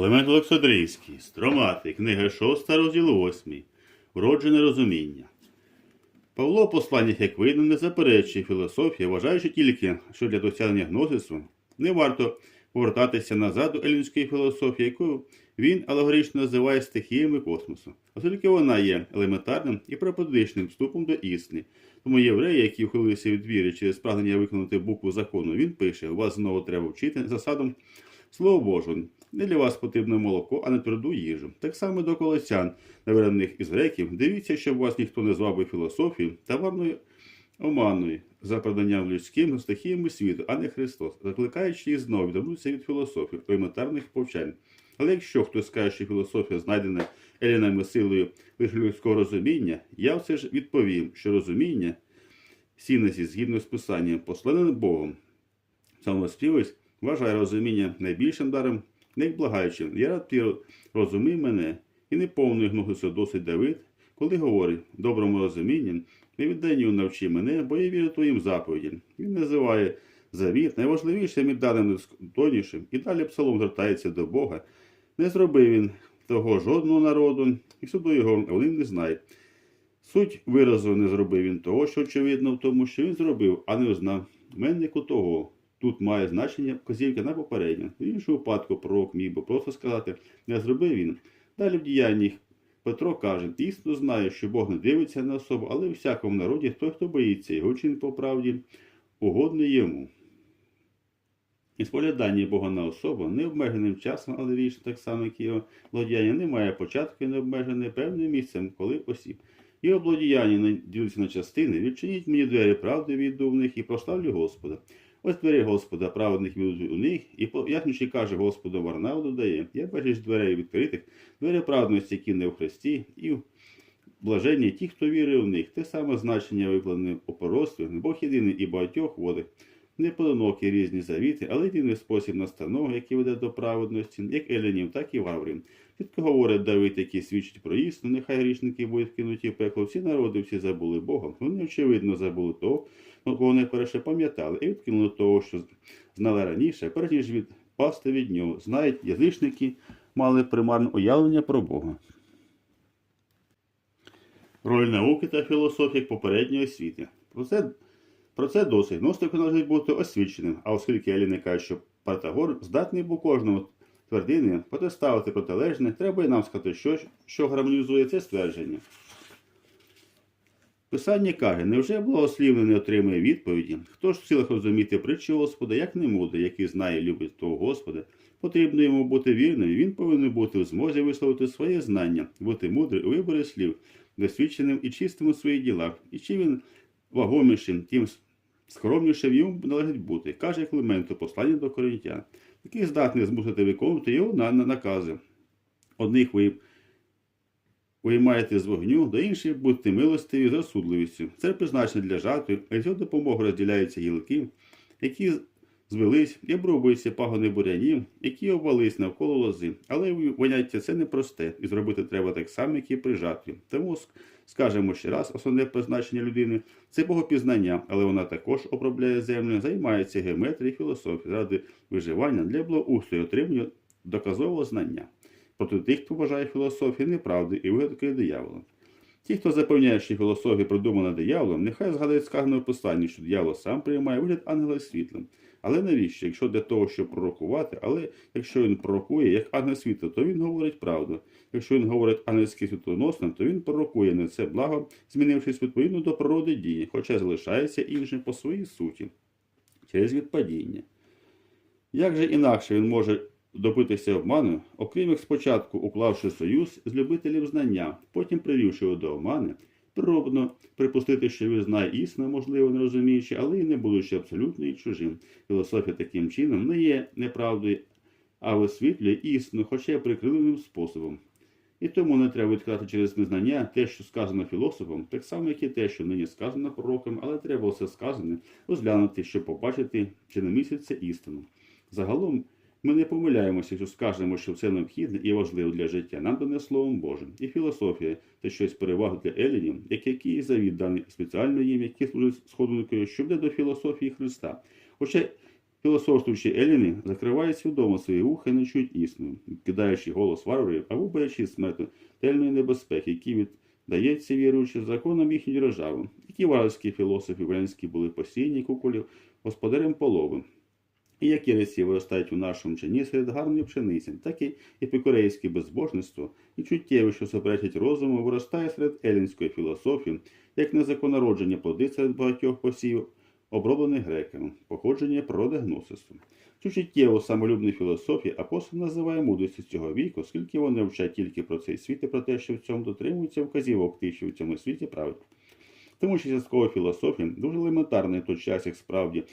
Климент Олександрійський, Стромати, книга 6, розділ 8. Вроджене розуміння. Павло посланник, як видно, не заперечує філософії, вважаючи тільки, що для досягнення гнозису не варто повертатися назад до елінської філософії, яку він алегорично називає стихіями космосу, оскільки вона є елементарним і пропозичним вступом до істини. Тому євреї, які ухилилися від віри через прагнення виконати букву закону, він пише: вас знову треба вчити засадам Слово Божого. Не для вас потрібне молоко, а не тверду їжу. Так само до колосян, наверених із греків, дивіться, щоб вас ніхто не звабив філософії та варною оманою за проданням людським стихіями світу, а не Христос, закликаючи їх знову відвернутися від філософії, елементарних повчань. Але якщо хтось скаже, що філософія знайдена елінами силою лише людського розуміння, я все ж відповім, що розуміння сінесі згідно з писанням, посланим Богом. Самоспівець вважає розуміння найбільшим даром, не як благаючим. Я рад ти розумій мене, і не повною гнугися досить Давид, коли говорить доброму розумінням, не відданню навчи мене, бо я вірю твоїм заповідям. Він називає завіт найважливішим і даним найсконтонішим, і далі псалом звертається до Бога. Не зробив він того жодного народу, і суду його вони не знають. Суть виразу не зробив він того, що очевидно в тому, що він зробив, а не узнав меннику того. Тут має значення вказівка на попереднє. В іншому випадку пророк міг би просто сказати, не зробив він. Далі в діяннях Петро каже, дійсно знає, що Бог не дивиться на особу, але у всякому народі той, хто боїться його чин по правді, угодний йому. І споглядання Бога на особу необмеженим часом, але вічно так само, як і його владіяння, не має початку і не обмежене певним місцем, коли осіб. Його обладіяння не діляться на частини, відчиніть мені двері правди віду в них і прославлю Господа. Ось двері Господа, праведних віду у них, і пояснюючи, каже Господу Варнау додає, я бачиш дверей відкритих, двері праведності, які не в Христі, і в блаженні ті, хто вірить в них. Те саме значення викладене у пророцтві, Бог єдиний і багатьох водах. Не поодинокі різні завіти, але єдиний спосіб настанови, який веде до праведності, як елінів, так і ваврів. Чітко говорить Давид, який свідчить про істину, нехай грішники будуть кинуті в пекло. Всі народи всі забули Бога. Вони, очевидно, забули того, кого не перше пам'ятали, і відкинули того, що знали раніше, перш ніж відпасти від нього. Знають, язичники мали примарне уявлення про Бога. Роль науки та філософії попередньої освіти. Про це про це досить. Гностику належить бути освіченим, а оскільки Еліни каже, що Патагор здатний був кожному твердини протиставити протилежне, треба і нам сказати, що, що гармонізує це ствердження. Писання каже, невже благослівний не отримує відповіді? Хто ж в силах розуміти притчу Господа, як не мудрий, який знає і любить того Господа? Потрібно йому бути вірним, він повинен бути в змозі висловити своє знання, бути мудрим у виборі слів, досвідченим і чистим у своїх ділах. І чи він вагомішим, тим скромнішим йому належить бути, каже Климент у посланні до коринтян, який здатний змусити виконувати його на, на накази. Одних ви виймаєте з вогню, до інших будьте милостиві з розсудливістю. Це призначено для жатви, а цю допомогу розділяються гілки, які звелись і обрубуються пагони бурянів, які обвались навколо лози. Але поняття це непросте, і зробити треба так само, як і при жатві. Тому скажемо ще раз, основне призначення людини це богопізнання, але вона також обробляє землю, займається геометрією, філософією заради виживання для благоустрою отримання доказового знання. Проти тих, хто вважає філософію неправди і вигадки диявола. Ті, хто запевняє, що філософія придумана дияволом, нехай згадають сказане в що диявол сам приймає вигляд ангела світлом. Але навіщо? Якщо для того, щоб пророкувати, але якщо він пророкує як ангел світла, то він говорить правду. Якщо він говорить ангельським світлоносним, то він пророкує не це благо, змінившись відповідно до природи дії, хоча залишається іншим по своїй суті через відпадіння. Як же інакше він може добитися обману, окрім як спочатку уклавши союз з любителів знання, потім привівши його до омани, природно припустити, що він знає істину, можливо, не розуміючи, але й не будучи абсолютно і чужим. Філософія таким чином не є неправдою, а висвітлює істину, хоча й прикриленим способом. І тому не треба відказати через незнання те, що сказано філософом, так само, як і те, що нині сказано пророком, але треба все сказане розглянути, щоб побачити, чи не місяця істину. Загалом, ми не помиляємося, що скажемо, що все необхідне і важливе для життя. Нам дане Словом Божим. І філософія це щось перевагу для елінів, як який завіт даний спеціально їм, які служать сходникою, що буде до філософії Христа. Хоча Філософствуючі еліни закривають свідомо свої вуха і не чують істину, кидаючи голос варварів або боячи смертельної небезпеки, які віддається віруючи законам їхньої держави. Які варварські філософи варянські були постійні куколів господарем полови. І які ресі виростають у нашому чині серед гарної пшениці, так і епікурейське безбожництво і чуттєве, що суперечить розуму, виростає серед елінської філософії, як незаконародження плоди серед багатьох посів, оброблених греками, походження природи гносису. Цю чуттєву самолюбну філософію апостол називає мудрістю цього віку, оскільки вони вчать тільки про цей світ і про те, що в цьому дотримуються вказівок тих, що в цьому світі править. Тому що часткова філософія дуже елементарна в той час, як справді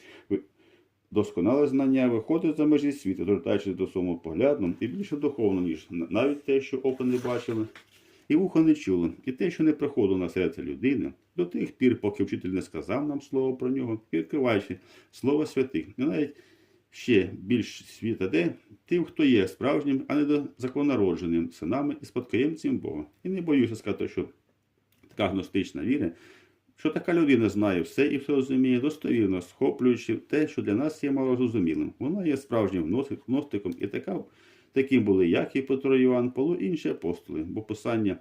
досконале знання виходить за межі світу, звертаючись до свого погляду і більше духовно, ніж навіть те, що око не бачили, і вухо не чуло, і те, що не приходило на серце людини, до тих пір, поки вчитель не сказав нам слово про нього, і відкриваючи слово святих, і навіть ще більш світа де тим, хто є справжнім, а не до закононародженим синами і спадкоємцем Бога. І не боюся сказати, що така гностична віра що така людина знає все і все розуміє, достовірно схоплюючи те, що для нас є малозрозумілим. Вона є справжнім гностиком і така, таким були як і Петро Іван, Павло інші апостоли, бо писання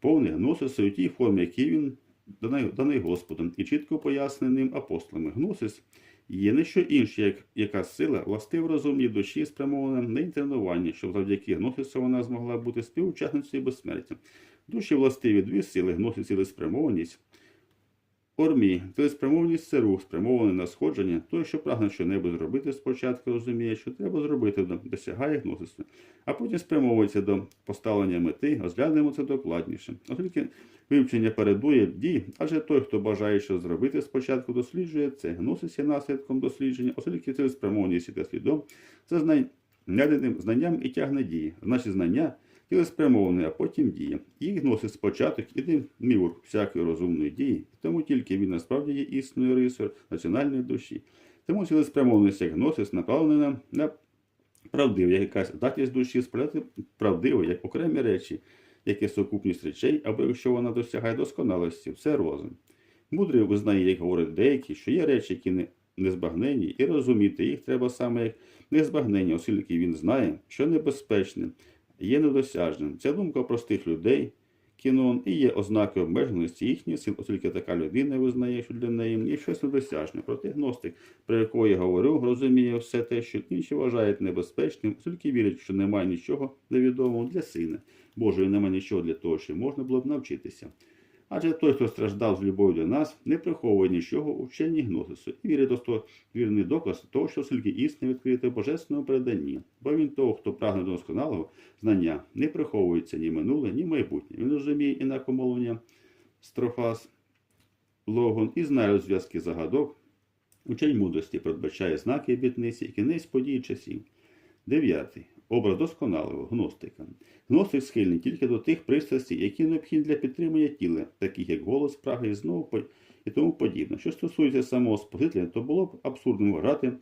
повне гносису у тій формі, якій він даний, даний Господом, і чітко поясненим апостолами. Гносис є не що інше, як якась сила, властив розумній душі, спрямована на інтернування, щоб завдяки гносису вона змогла бути співучасницею безсмертя. Душі властиві дві сили, гносис і спрямованість. Ормі, це рух, спрямований на сходження, той, що прагне щонебудь зробити спочатку, розуміє, що треба зробити, досягає гносису, а потім спрямовується до поставлення мети, розглянемо це докладніше. Оскільки вивчення передує дій, адже той, хто бажає що зробити спочатку, досліджує це. Гносис є наслідком дослідження, оскільки цілеспрямовність іде слідом, це знайденим знанням і тягне дії. Значить, знання цілеспрямований, а потім діє. Їх гносить спочаток і мівур всякої розумної дії, тому тільки він насправді є існою рисою національної душі. Тому цілеспрямованість як гносис направлена на правдиву, як якась здатність душі сприяти правдиво, як окремі речі, як сукупність речей, або якщо вона досягає досконалості, все розум. Мудрий визнає, як говорять деякі, що є речі, які не незбагнені, і розуміти їх треба саме як незбагнені, оскільки він знає, що небезпечне, є недосяжним. Ця думка простих людей, кінон, і є ознакою обмеженості сил, оскільки така людина визнає, що для неї є щось недосяжне. Проте гностик, про якого я говорю, розуміє все те, що інші вважають небезпечним, оскільки вірять, що немає нічого невідомого для сина. Божої немає нічого для того, що можна було б навчитися. Адже той, хто страждав з любов'ю до нас, не приховує нічого у вченні гносису і вірить достовірний доказ того, що скільки істини відкрите в божественному переданні. Бо він того, хто прагне до досконалого знання, не приховується ні минуле, ні майбутнє. Він розуміє інакомовлення строфас, логон і знає розв'язки загадок. Учень мудрості передбачає знаки обітниці і кінець подій часів. Дев'ятий. Образ досконалого гностика. Гностик схильний тільки до тих пристрастей, які необхідні для підтримання тіла, таких як голос, прага і знову і тому подібне. Що стосується самого Спасителя, то було б абсурдним вважати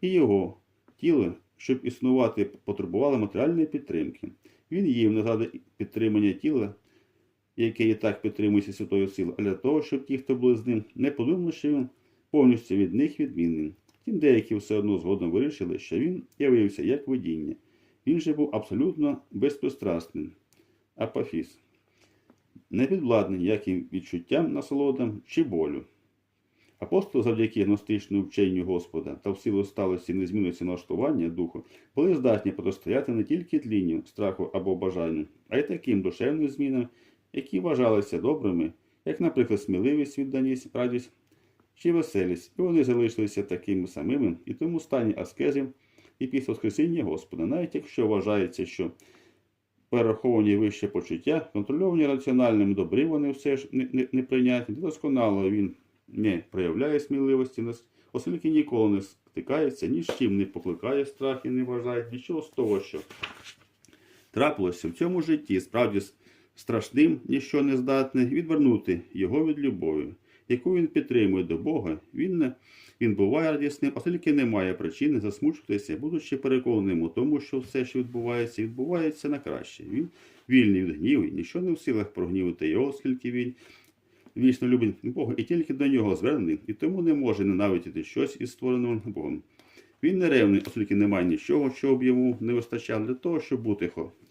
і його тіло, щоб існувати, потребувало матеріальної підтримки. Він не заради підтримання тіла, яке і так підтримується святою силою, а для того, щоб ті, хто були з ним, не подумали, що він повністю від них відмінний. Втім, деякі все одно згодом вирішили, що він явився як видіння. Же був абсолютно безпристрасним. Апофіс. Не підвладний ніяким відчуттям, насолодам чи болю. Апостоли завдяки гностичному вченню Господа та в силу сталості незмінності налаштування духу були здатні протистояти не тільки тлінню, страху або бажанню, а й таким душевним змінам, які вважалися добрими, як, наприклад, сміливість, відданість, радість чи веселість, і вони залишилися такими самими і тому стані аскезів і після Воскресіння Господа, навіть якщо вважається, що перераховані вище почуття, контрольовані раціональним добрі, вони все ж неприйнятні, не, не досконало він не проявляє сміливості, оскільки ніколи не стикається, ні з чим не покликає страх і не вважає нічого з того, що трапилося в цьому житті, справді страшним, ніщо не здатне, відвернути його від любові, яку він підтримує до Бога, він не він буває радісним, оскільки немає причини засмучуватися, будучи переконаним у тому, що все, що відбувається, відбувається на краще. Він вільний від гніву, нічого не в силах прогнівити його, оскільки він вічно любить Бога і тільки до нього звернений, і тому не може ненавидіти щось із створеним Богом. Він не ревний, оскільки немає нічого, що б йому не вистачало для того, щоб бути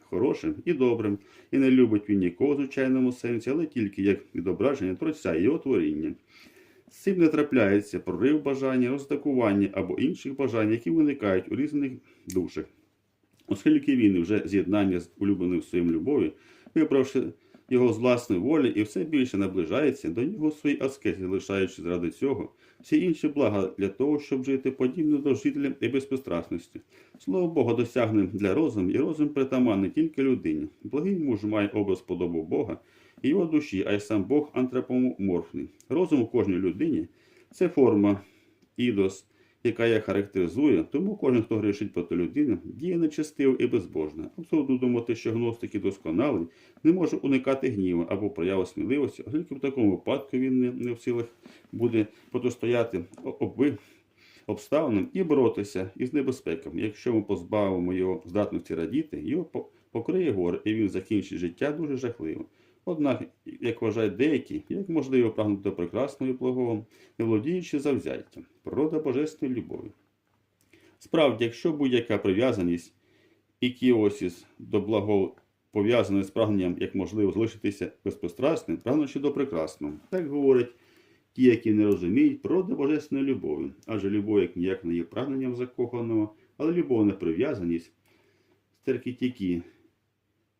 хорошим і добрим, і не любить він нікого в звичайному сенсі, але тільки як відображення Творця і його творіння. Цим не трапляється прорив бажання, роздакування або інших бажань, які виникають у різних душах. Оскільки він вже з'єднання з улюбленим своїм любові, вибравши його з власної волі і все більше наближається до нього своїй аскезі, лишаючи заради цього всі інші блага для того, щоб жити подібно до жителя і безпристрасності. Слово Бога досягне для розуму, і розум притаманний тільки людині. Благий муж має образ подобу Бога його душі, а й сам Бог антропоморфний. Розум у кожній людині це форма ідос, яка її характеризує, тому кожен, хто грішить проти людини, діє нечестиво і безбожно. Абсолютно думати, що гностики досконалий, не може уникати гніву або прояви сміливості, оскільки в такому випадку він не, не в силах буде протистояти обви обставинам і боротися із небезпеками. Якщо ми позбавимо його здатності радіти, його покриє горе, і він закінчить життя дуже жахливо. Однак, як вважають деякі, як можливо прагнути до прекрасного і благого, не володіючи завзяттям, природа божественної любові. Справді, якщо будь-яка прив'язаність і кіосіс до благого пов'язана з прагненням, як можливо, залишитися безпристрасним, прагнучи до прекрасного. Так говорять ті, які не розуміють природи божественної любові, адже любов як ніяк не є прагненням закоханого, але любовна прив'язаність стеркітікі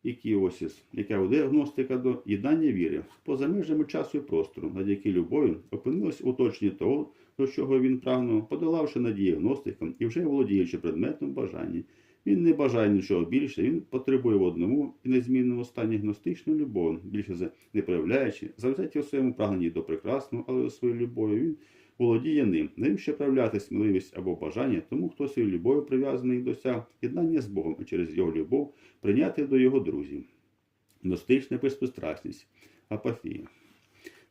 і кіосіс, яка веде гностика до єднання віри поза межами часу і простору, над які любов'ю опинилась у точні того, до чого він прагнув, подолавши надії гностикам і вже володіючи предметом бажання. Він не бажає нічого більше, він потребує в одному і незмінному стані гностичної любові, більше за не проявляючи, завзяття у своєму прагненні до прекрасного, але у своїй любові він володіє ним. Навіщо проявляти сміливість або бажання, тому хто своєю любов'ю прив'язаний досяг єднання з Богом і через його любов прийняти до його друзів. Гностична безпристрасність, апатія.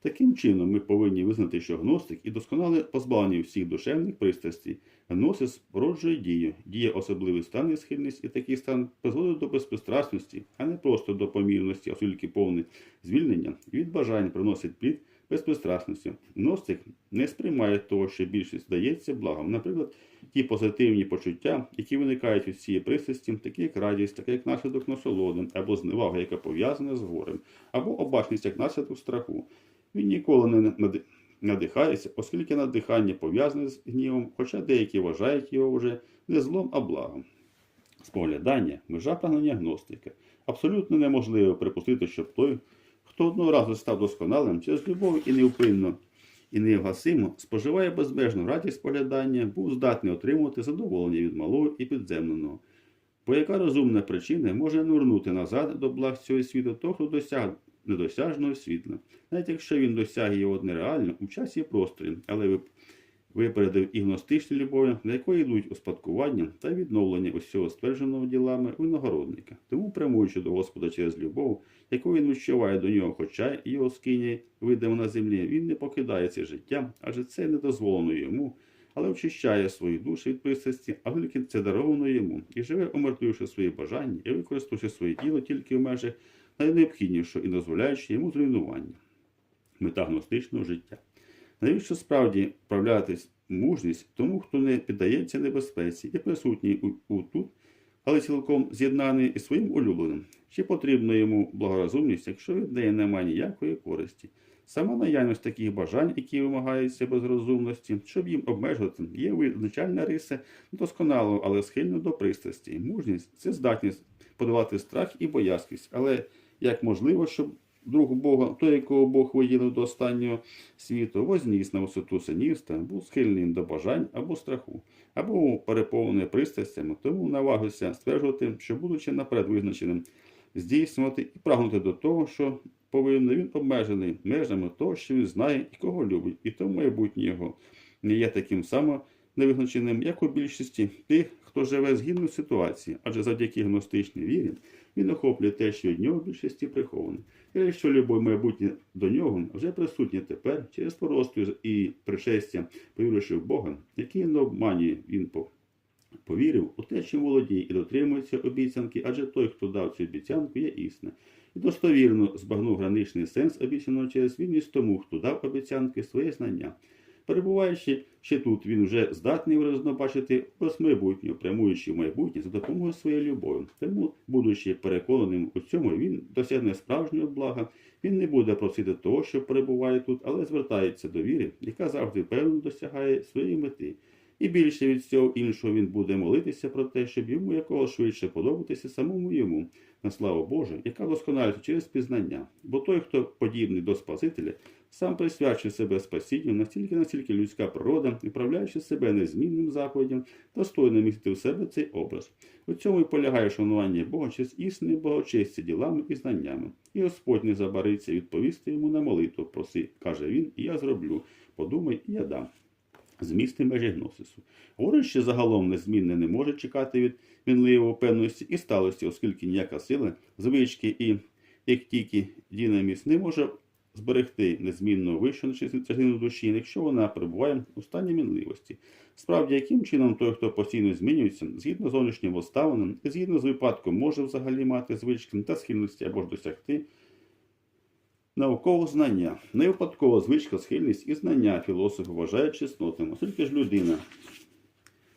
Таким чином, ми повинні визнати, що гностик і досконale позбавлені всіх душевних пристрастей. Гносис породжує дію, діє особливий стан і схильність, і такий стан призводить до безпристрасності, а не просто до помірності, оскільки повне звільнення від бажань приносить плід безпристрасності. Гностик не сприймає того, що більшість здається благом. Наприклад, ті позитивні почуття, які виникають від цієї пристрасті, такі як радість, такі як наслідок насолоди, або зневага, яка пов'язана з горем, або обачність як наслідок страху. Він ніколи не надихається, оскільки надихання пов'язане з гнівом, хоча деякі вважають його вже не злом, а благом. Споглядання, межа прагнення гностика. Абсолютно неможливо припустити, щоб той, хто одного разу став досконалим, через любов і невпинно і невгасимо споживає безмежну радість поглядання, був здатний отримувати задоволення від малого і підземного. Бо яка розумна причина може нурнути назад до благ цього світу, того, хто досяг недосяжного світла, навіть якщо він досяг його нереально у часі і просторі, але випередив і гностичну любов'ю, на якої йдуть успадкування та відновлення усього ствердженого ділами виногородника. Тому, прямуючи до Господа через любов, яку він відчуває до нього, хоча його скині видимо на землі, він не покидає це життя, адже це не дозволено йому, але очищає свої душі від пристрасті, а тільки це даровано йому, і живе, омертвивши свої бажання і використовуючи своє тіло тільки в межах найнеобхіднішого і дозволяючи йому зруйнування. Мета гностичного життя. Навіщо справді вправлятись мужність тому, хто не піддається небезпеці і присутній у, у тут, але цілком з'єднаний із своїм улюбленим? Чи потрібна йому благорозумність, якщо від неї немає ніякої користі? Сама наявність таких бажань, які вимагаються без розумності, щоб їм обмежувати, є визначальна риса досконалого, але схильно до пристрасті. Мужність це здатність подолати страх і боязкість, але як можливо, щоб друг Бога, той, якого Бог виділив до останнього світу, возніс на висоту синівства, був схильним до бажань або страху, або переповнений пристрастями, тому навагився стверджувати, що, будучи наперед визначеним, здійснювати і прагнути до того, що повинен він обмежений межами того, що він знає і кого любить, і тому майбутнє його не є таким само невизначеним, як у більшості тих, хто живе згідно ситуації, адже завдяки гностичній вірі він охоплює те, що від нього в більшості приховане. І якщо любов майбутнє до нього вже присутнє тепер через поросту і пришестя, повіривши в Бога, який не обманює він повірив у те, чим володіє, і дотримується обіцянки, адже той, хто дав цю обіцянку, є існа. І достовірно збагнув граничний сенс обіцяного через вірність тому, хто дав обіцянки своє знання. Перебуваючи ще тут, він вже здатний виразно бачити образ майбутнього, прямуючи в майбутнє за допомогою своєї любові. Тому, будучи переконаним у цьому, він досягне справжнього блага. Він не буде просити того, що перебуває тут, але звертається до віри, яка завжди певно досягає своєї мети. І більше від всього іншого він буде молитися про те, щоб йому якого швидше подобатися самому йому, на славу Божу, яка досконалюється через пізнання. Бо той, хто подібний до Спасителя, сам присвячує себе спасінню настільки, настільки людська природа, відправляючи себе незмінним заповідям, достойно містити в себе цей образ. У цьому і полягає шанування Бога через істинне благочестя ділами і знаннями. І Господь не забариться відповісти йому на молитву. Проси, каже він, і я зроблю. Подумай, і я дам. Змісти межі гносису. Говорить, загалом незмінне не може чекати від мінливої певності і сталості, оскільки ніяка сила, звички і як тільки дінаміс не може зберегти незмінну вищу частину душі, якщо вона перебуває у стані мінливості. Справді, яким чином той, хто постійно змінюється, згідно з зовнішнім обставинам згідно з випадком, може взагалі мати звички та схильності або ж досягти наукового знання. Не випадкова звичка, схильність і знання філософи вважають чеснотним, оскільки ж людина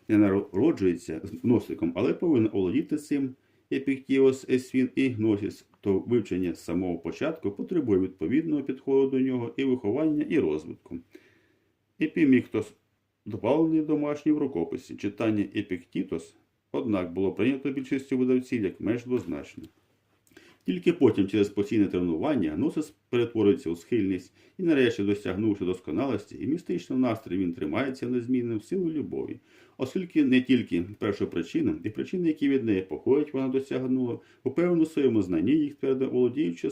не народжується носиком, але повинна володіти цим епіктіос, есвін і гносіс, то вивчення з самого початку потребує відповідного підходу до нього і виховання, і розвитку. Епіміктос добавлений домашній в рукописі. Читання епіктітос, однак, було прийнято більшістю видавців як меж двозначне. Тільки потім, через постійне тренування, гносис перетворюється у схильність і, нарешті, досягнувши досконалості і містичного настрою, він тримається незмінним в силу любові, оскільки не тільки перша причина, і причини, які від неї походять, вона досягнула, упевнено своєму знанні їх твердо володіючи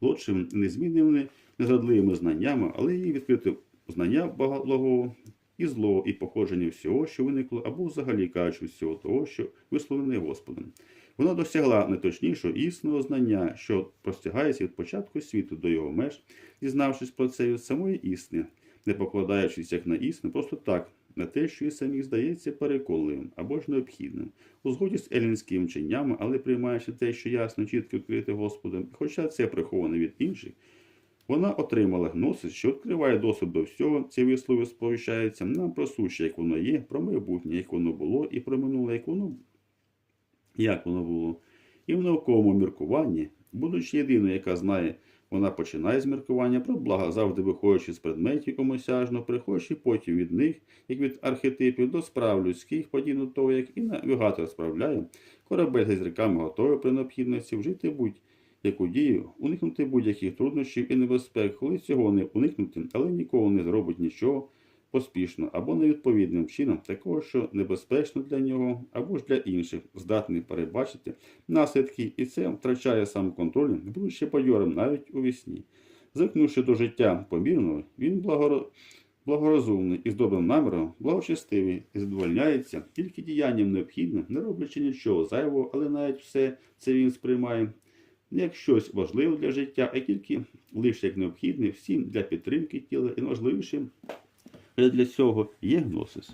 лучшим незмінними, незрадливими знаннями, але її відкрите знання благого і злого, і походження всього, що виникло, або взагалі кажучи всього того, що висловлене Господом. Вона досягла найточнішого істинного знання, що простягається від початку світу до його меж, дізнавшись про це від самої істини, не покладаючись як на істину, просто так, на те, що і самі здається переконливим або ж необхідним, у згоді з елінськими вченнями, але приймаючи те, що ясно, чітко відкрите Господом, хоча це приховане від інших. Вона отримала гносис, що відкриває доступ до всього, ці вислови сповіщаються нам про суще, як воно є, про майбутнє, як воно було, і про минуле, як воно як воно було. І в науковому міркуванні, будучи єдиною, яка знає, вона починає з міркування про блага, завжди виходячи з предметів омосяжно, приходячи потім від них, як від архетипів, до справ людських, подібно того, як і навігатор справляє, корабель з ріками готовий при необхідності вжити будь-яку дію, уникнути будь-яких труднощів і небезпек, коли цього не уникнути, але ніколи не зробить нічого поспішно або невідповідним чином, такого, що небезпечно для нього, або ж для інших, здатний перебачити наслідки, і це втрачає самоконтроль, будучи бадьорим навіть у вісні. Звикнувши до життя помірного, він благоро... благорозумний і з добрим наміром, благочестивий і задовольняється тільки діянням необхідним, не роблячи нічого зайвого, але навіть все це він сприймає. Не як щось важливе для життя, а тільки лише як необхідне всім для підтримки тіла і найважливішим для цього є гносис.